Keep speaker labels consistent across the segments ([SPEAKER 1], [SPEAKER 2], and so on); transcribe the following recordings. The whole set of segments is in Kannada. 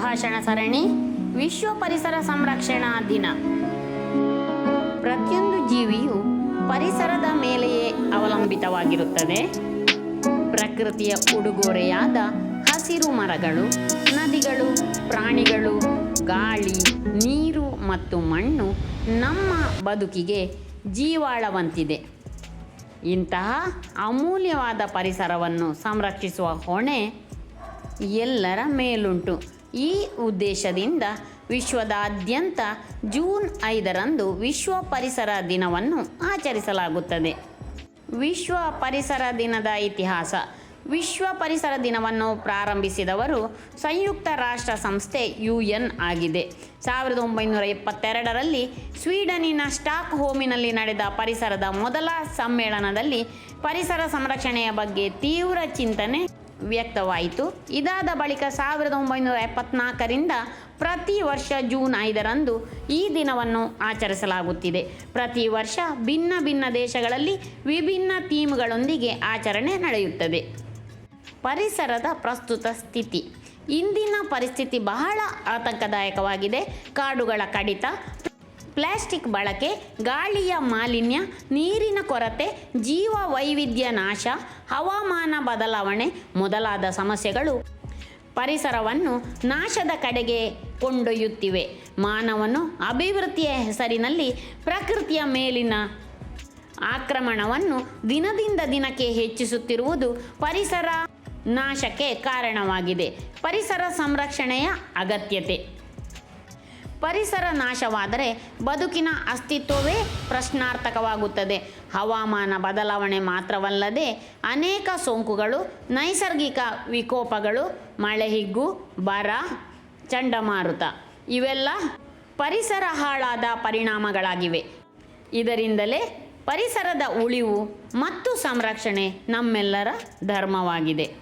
[SPEAKER 1] ಭಾಷಣ ಸರಣಿ ವಿಶ್ವ ಪರಿಸರ ಸಂರಕ್ಷಣಾ ದಿನ. ಪ್ರತಿಯೊಂದು ಜೀವಿಯು ಪರಿಸರದ ಮೇಲೆಯೇ ಅವಲಂಬಿತವಾಗಿರುತ್ತದೆ. ಪ್ರಕೃತಿಯ ಉಡುಗೊರೆಯಾದ ಹಸಿರು ಮರಗಳು, ನದಿಗಳು, ಪ್ರಾಣಿಗಳು, ಗಾಳಿ, ನೀರು ಮತ್ತು ಮಣ್ಣು ನಮ್ಮ ಬದುಕಿಗೆ ಜೀವಾಳವಂತಿದೆ. ಇಂತಹ ಅಮೂಲ್ಯವಾದ ಪರಿಸರವನ್ನು ಸಂರಕ್ಷಿಸುವ ಹೊಣೆ ಎಲ್ಲರ ಮೇಲುಂಟು. ಈ ಉದ್ದೇಶದಿಂದ ವಿಶ್ವದಾದ್ಯಂತ ಜೂನ್ ಐದರಂದು ವಿಶ್ವ ಪರಿಸರ ದಿನವನ್ನು ಆಚರಿಸಲಾಗುತ್ತದೆ. ವಿಶ್ವ ಪರಿಸರ ದಿನದ ಇತಿಹಾಸ. ವಿಶ್ವ ಪರಿಸರ ದಿನವನ್ನು ಪ್ರಾರಂಭಿಸಿದವರು ಸಂಯುಕ್ತ ರಾಷ್ಟ್ರ ಸಂಸ್ಥೆ ಯು ಎನ್ ಆಗಿದೆ. ಸಾವಿರದ ಒಂಬೈನೂರ ಎಪ್ಪತ್ತೆರಡರಲ್ಲಿ ಸ್ವೀಡನಿನ ಸ್ಟಾಕ್ ಹೋಮಿನಲ್ಲಿ ನಡೆದ ಪರಿಸರದ ಮೊದಲ ಸಮ್ಮೇಳನದಲ್ಲಿ ಪರಿಸರ ಸಂರಕ್ಷಣೆಯ ಬಗ್ಗೆ ತೀವ್ರ ಚಿಂತನೆ ವ್ಯಕ್ತವಾಯಿತು. ಇದಾದ ಬಳಿಕ ಸಾವಿರದ ಒಂಬೈನೂರ ಎಪ್ಪತ್ನಾಲ್ಕರಿಂದ ಪ್ರತಿ ವರ್ಷ ಜೂನ್ ಐದರಂದು ಈ ದಿನವನ್ನು ಆಚರಿಸಲಾಗುತ್ತಿದೆ. ಪ್ರತಿ ವರ್ಷ ಭಿನ್ನ ಭಿನ್ನ ದೇಶಗಳಲ್ಲಿ ವಿಭಿನ್ನ ಥೀಮ್ಗಳೊಂದಿಗೆ ಆಚರಣೆ ನಡೆಯುತ್ತದೆ. ಪರಿಸರದ ಪ್ರಸ್ತುತ ಸ್ಥಿತಿ. ಇಂದಿನ ಪರಿಸ್ಥಿತಿ ಬಹಳ ಆತಂಕದಾಯಕವಾಗಿದೆ. ಕಾಡುಗಳ ಕಡಿತ ಪ್ಲಾಸ್ಟಿಕ್ ಬಳಕೆ, ಗಾಳಿಯ ಮಾಲಿನ್ಯ, ನೀರಿನ ಕೊರತೆ ಜೀವ ವೈವಿಧ್ಯ ನಾಶ, ಹವಾಮಾನ ಬದಲಾವಣೆ ಮೊದಲಾದ ಸಮಸ್ಯೆಗಳು ಪರಿಸರವನ್ನು ನಾಶದ ಕಡೆಗೆ ಕೊಂಡೊಯ್ಯುತ್ತಿವೆ. ಮಾನವನು ಅಭಿವೃದ್ಧಿಯ ಹೆಸರಿನಲ್ಲಿ ಪ್ರಕೃತಿಯ ಮೇಲಿನ ಆಕ್ರಮಣವನ್ನು ದಿನದಿಂದ ದಿನಕ್ಕೆ ಹೆಚ್ಚಿಸುತ್ತಿರುವುದು ಪರಿಸರ ನಾಶಕ್ಕೆ ಕಾರಣವಾಗಿದೆ. ಪರಿಸರ ಸಂರಕ್ಷಣೆಯ ಅಗತ್ಯತೆ. ಪರಿಸರ ನಾಶವಾದರೆ ಬದುಕಿನ ಅಸ್ತಿತ್ವವೇ ಪ್ರಶ್ನಾರ್ಥಕವಾಗುತ್ತದೆ. ಹವಾಮಾನ ಬದಲಾವಣೆ ಮಾತ್ರವಲ್ಲದೆ ಅನೇಕ ಸೋಂಕುಗಳು, ನೈಸರ್ಗಿಕ ವಿಕೋಪಗಳು ಮಳೆಹಿಗ್ಗು ಬರ, ಚಂಡಮಾರುತ ಇವೆಲ್ಲ ಪರಿಸರ ಹಾಳಾದ ಪರಿಣಾಮಗಳಾಗಿವೆ. ಇದರಿಂದಲೇ ಪರಿಸರದ ಉಳಿವು ಮತ್ತು ಸಂರಕ್ಷಣೆ ನಮ್ಮೆಲ್ಲರ ಧರ್ಮವಾಗಿದೆ.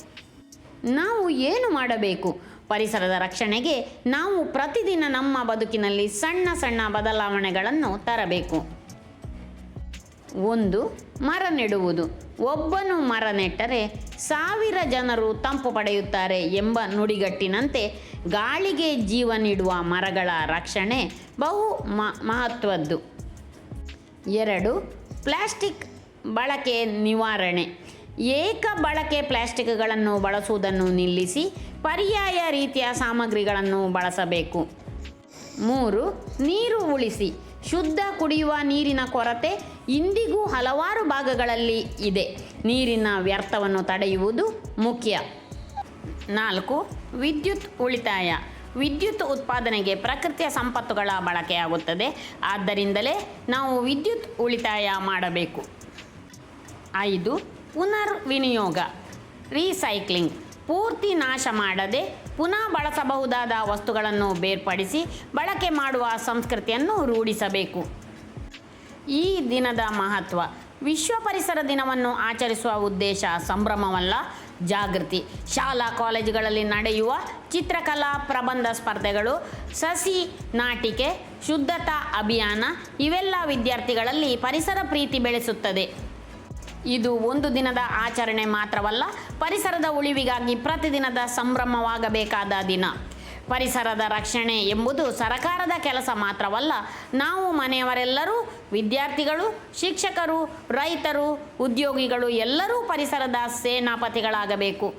[SPEAKER 1] ನಾವು ಏನು ಮಾಡಬೇಕು? ಪರಿಸರದ ರಕ್ಷಣೆಗೆ ನಾವು ಪ್ರತಿದಿನ ನಮ್ಮ ಬದುಕಿನಲ್ಲಿ ಸಣ್ಣ ಸಣ್ಣ ಬದಲಾವಣೆಗಳನ್ನು ತರಬೇಕು. ಒಂದು, ಮರ ನೆಡುವುದು. ಒಬ್ಬನು ಮರ ನೆಟ್ಟರೆ ಸಾವಿರ ಜನರು ತಂಪು ಪಡೆಯುತ್ತಾರೆ ಎಂಬ ನುಡಿಗಟ್ಟಿನಂತೆ ಗಾಳಿಗೆ ಜೀವ ನೀಡುವ ಮರಗಳ ರಕ್ಷಣೆ ಬಹು ಮಹತ್ವದ್ದು. ಎರಡು, ಪ್ಲಾಸ್ಟಿಕ್ ಬಳಕೆ ನಿವಾರಣೆ. ಏಕ ಬಳಕೆ ಪ್ಲಾಸ್ಟಿಕ್ಗಳನ್ನು ಬಳಸುವುದನ್ನು ನಿಲ್ಲಿಸಿ ಪರ್ಯಾಯ ರೀತಿಯ ಸಾಮಗ್ರಿಗಳನ್ನು ಬಳಸಬೇಕು. ಮೂರು, ನೀರು ಉಳಿಸಿ. ಶುದ್ಧ ಕುಡಿಯುವ ನೀರಿನ ಕೊರತೆ ಇಂದಿಗೂ ಹಲವಾರು ಭಾಗಗಳಲ್ಲಿ ಇದೆ. ನೀರಿನ ವ್ಯರ್ಥವನ್ನು ತಡೆಯುವುದು ಮುಖ್ಯ. ನಾಲ್ಕು, ವಿದ್ಯುತ್ ಉಳಿತಾಯ. ವಿದ್ಯುತ್ ಉತ್ಪಾದನೆಗೆ ಪ್ರಕೃತಿಯ ಸಂಪತ್ತುಗಳ ಬಳಕೆಯಾಗುತ್ತದೆ. ಆದ್ದರಿಂದಲೇ ನಾವು ವಿದ್ಯುತ್ ಉಳಿತಾಯ ಮಾಡಬೇಕು. ಐದು ಪುನರ್ ವಿನಿಯೋಗ ರೀಸೈಕ್ಲಿಂಗ್, ಪೂರ್ತಿ ನಾಶ ಮಾಡದೆ ಪುನಃ ಬಳಸಬಹುದಾದ ವಸ್ತುಗಳನ್ನು ಬೇರ್ಪಡಿಸಿ ಬಳಕೆ ಮಾಡುವ ಸಂಸ್ಕೃತಿಯನ್ನು ರೂಢಿಸಬೇಕು. ಈ ದಿನದ ಮಹತ್ವ, ವಿಶ್ವ ಪರಿಸರ ದಿನವನ್ನು ಆಚರಿಸುವ ಉದ್ದೇಶ ಸಂಭ್ರಮವಲ್ಲ, ಜಾಗೃತಿ. ಶಾಲಾ ಕಾಲೇಜುಗಳಲ್ಲಿ ನಡೆಯುವ ಚಿತ್ರಕಲಾ ಪ್ರಬಂಧ ಸ್ಪರ್ಧೆಗಳು, ಸಸಿ ನಾಟಿಕೆ, ಶುದ್ಧತಾ ಅಭಿಯಾನ, ಇವೆಲ್ಲ ವಿದ್ಯಾರ್ಥಿಗಳಲ್ಲಿ ಪರಿಸರ ಪ್ರೀತಿ ಬೆಳೆಸುತ್ತದೆ. ಇದು ಒಂದು ದಿನದ ಆಚರಣೆ ಮಾತ್ರವಲ್ಲ, ಪರಿಸರದ ಉಳಿವಿಗಾಗಿ ಪ್ರತಿದಿನದ ಸಂಭ್ರಮವಾಗಬೇಕಾದ ದಿನ. ಪರಿಸರದ ರಕ್ಷಣೆ ಎಂಬುದು ಸರಕಾರದ ಕೆಲಸ ಮಾತ್ರವಲ್ಲ, ನಾವು ಮನೆಯವರೆಲ್ಲರೂ, ವಿದ್ಯಾರ್ಥಿಗಳು, ಶಿಕ್ಷಕರು, ರೈತರು, ಉದ್ಯೋಗಿಗಳು ಎಲ್ಲರೂ ಪರಿಸರದ ಸೇನಾಪತಿಗಳಾಗಬೇಕು.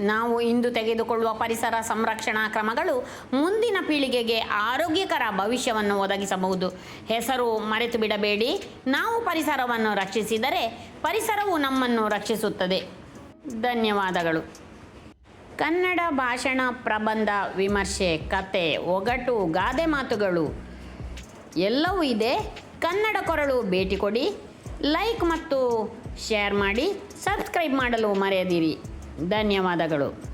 [SPEAKER 1] ನಾವು ಇಂದು ತೆಗೆದುಕೊಳ್ಳುವ ಪರಿಸರ ಸಂರಕ್ಷಣಾ ಕ್ರಮಗಳು ಮುಂದಿನ ಪೀಳಿಗೆಗೆ ಆರೋಗ್ಯಕರ ಭವಿಷ್ಯವನ್ನು ಒದಗಿಸಬಹುದು. ಹೆಸರು ಮರೆತು ಬಿಡಬೇಡಿ. ನಾವು ಪರಿಸರವನ್ನು ರಕ್ಷಿಸಿದರೆ ಪರಿಸರವು ನಮ್ಮನ್ನು ರಕ್ಷಿಸುತ್ತದೆ. ಧನ್ಯವಾದಗಳು. ಕನ್ನಡ ಭಾಷಣ ಪ್ರಬಂಧ ವಿಮರ್ಶೆ, ಕತೆ, ಒಗಟು, ಗಾದೆ ಮಾತುಗಳು ಎಲ್ಲವೂ ಇದೆ. ಕನ್ನಡ ಕೊರಳು ಭೇಟಿ ಕೊಡಿ. ಲೈಕ್ ಮತ್ತು ಶೇರ್ ಮಾಡಿ. ಸಬ್ಸ್ಕ್ರೈಬ್ ಮಾಡಲು ಮರೆಯದಿರಿ. ಧನ್ಯವಾದಗಳು.